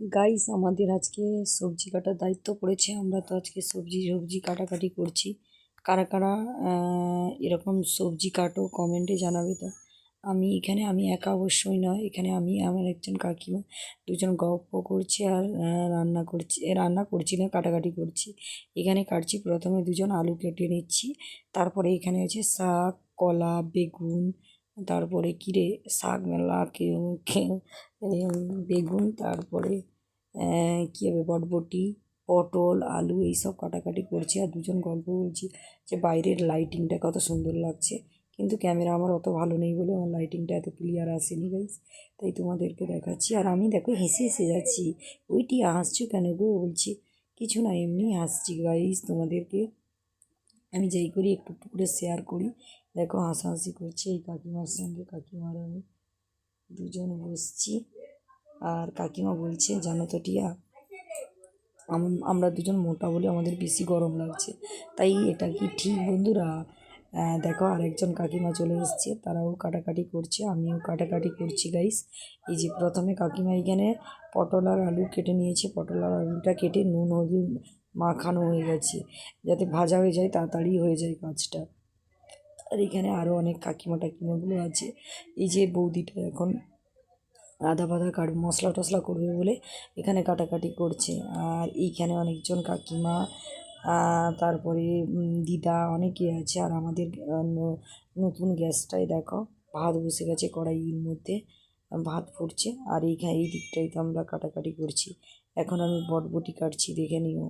Guys আমাদের আজকে সবজি কাটার দায়িত্ব পড়েছে। আমরা তো আজকে সবজি সবজি কাটাকাটি করছি। কারা কারা এরকম সবজি কাটো কমেন্টে জানাবে তো। আমি এখানে, আমি একা অবশ্যই নয়। এখানে আমি, আমার একজন কাকিমা, দুজন গল্প করছি আর রান্না করছি রান্না করছি না, কাটাকাটি করছি। এখানে কাটছি, প্রথমে দুজন আলু কেটে নিচ্ছি। তারপরে এখানে আছে শাক, কলা, বেগুন তারপরে কিরে শাক মেলা কে- কে- এম, বেগুন তারপরে কী হবে বটবটি পটল আলু এইসব কাটাকাটি করছি আর দুজন গল্প বলছি যে বাইরের লাইটিংটা কত সুন্দর লাগছে। কিন্তু ক্যামেরা আমার অত ভালো নেই বলে আমার লাইটিংটা এত ক্লিয়ার আসেনি গাইস তাই তোমাদেরকে দেখাচ্ছি। আর আমি দেখো হেসে হেসে যাচ্ছি। ওইটি হাসছো কেন গো? বলছি কিছু না এমনি হাসছি গাইস তোমাদেরকে। আমি যেই করি একটু একটু করে শেয়ার করি। দেখো হাসাহাসি করছি, এই কাকিমার সঙ্গে কাকিমার আমি দুজন বসছি। আর কাকিমা বলছে, জানো তো টিয়া, আম- আমরা দুজন মোটা বলে আমাদের বেশি গরম লাগছে। তাই এটা কি ঠিক বন্ধুরা? দেখো আরেকজন কাকিমা চলে এসছে, তারাও কাটাকাটি করছে, আমিও কাটাকাটি করছি গাইস এই যে প্রথমে কাকিমা এখানে পটল আর আলু কেটে নিয়েছে, পটল আর আলুটা কেটে নুন, হলুদ মাখানো হয়ে গেছে, যাতে ভাজা হয়ে যায়, তাড়াতাড়ি হয়ে যায় কাজটা। আর এখানে আরও অনেক কাকিমা টাকিমাগুলো আছে। এই যে বৌদিটা এখন আদা বাদা কাট মশলা টশলা করবে বলে এখানে কাটাকাটি করছে। আর এইখানে অনেকজন কাকিমা তারপরে দিদা অনেকে আছে। আর আমাদের নতুন গ্যাসটাই দেখো, ভাত বসে গেছে কড়াইয়ের মধ্যে, ভাত ফুটছে। আর এইখানে এই দিকটাই তো আমরা কাটাকাটি করছি। এখন আমি বটবটি কাটছি, দেখে নিও।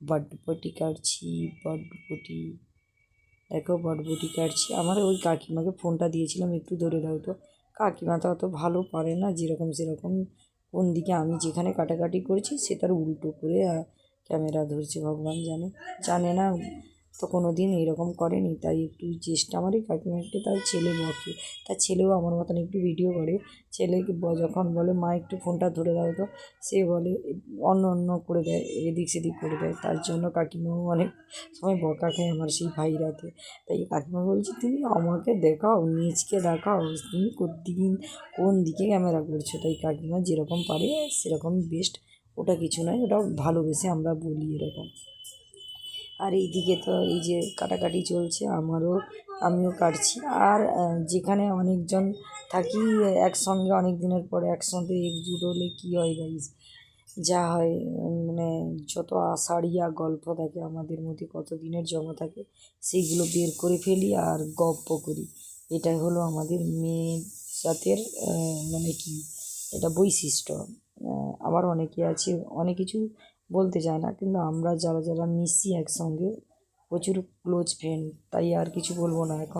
বটবটি কাটছি, বটবটি। দেখো বটবটি কাটছি। আমার ওই কাকিমাকে ফোনটা দিয়েছিলাম, একটু ধরে দাও তো। কাকিমা তো অত ভালো পারে না, যেরকম সেরকম কোন দিকে আমি যেখানে কাটাকাটি করেছি, সে তার উল্টো করে ক্যামেরা ধরছে, ভগবান জানে। জানে না তো কোনো দিন এরকম করেনি। তাই একটু চেষ্টা আমারই একটু তার ছেলে বকে। তার ছেলেও আমার মতন একটু ভিডিও করে। ছেলেকে যখন বলে, মা, একটু ফোনটা ধরে দাও তো। সে বলে, অন্য অন্য করে দেয়, এদিক সেদিক করে দেয়। তার জন্য কাকিমাও অনেক সময় বকা খায় আমার সেই ভাইরাতে। তাই কাকিমা বলছে, তুমি আমাকে দেখাও, নিজকে দেখাও, তুমি কোন কোন দিকে ক্যামেরা করছ? তাই কাকিমা যেরকম পারে সেরকম বেস্ট ওটা কিছু নয় ওটা ভালোবেসে আমরা বলি এরকম। আর এইদিকে তো এই যে কাটাকাটি চলছে, আমারও, আমিও কাটছি। আর যেখানে অনেকজন থাকি, একসঙ্গে অনেক দিনের পরে একসঙ্গে একজুট হলে কী হয় গাইজ যা হয় মানে যত আষাঢ়িয়া গল্প থাকে, আমাদের মধ্যে কত দিনের জমা থাকে, সেইগুলো বের করে ফেলি আর গপ্প করি। এটাই হলো আমাদের মেয়ে জাতের মানে কি, এটা বৈশিষ্ট্য। আবার অনেকে আছে, অনেক কিছু বলতে চায় না। কিন্তু আমরা যারা যারা মিশি একসঙ্গে প্রচুর ক্লোজ ফ্রেন্ড তাই আর কিছু বলব না এখন।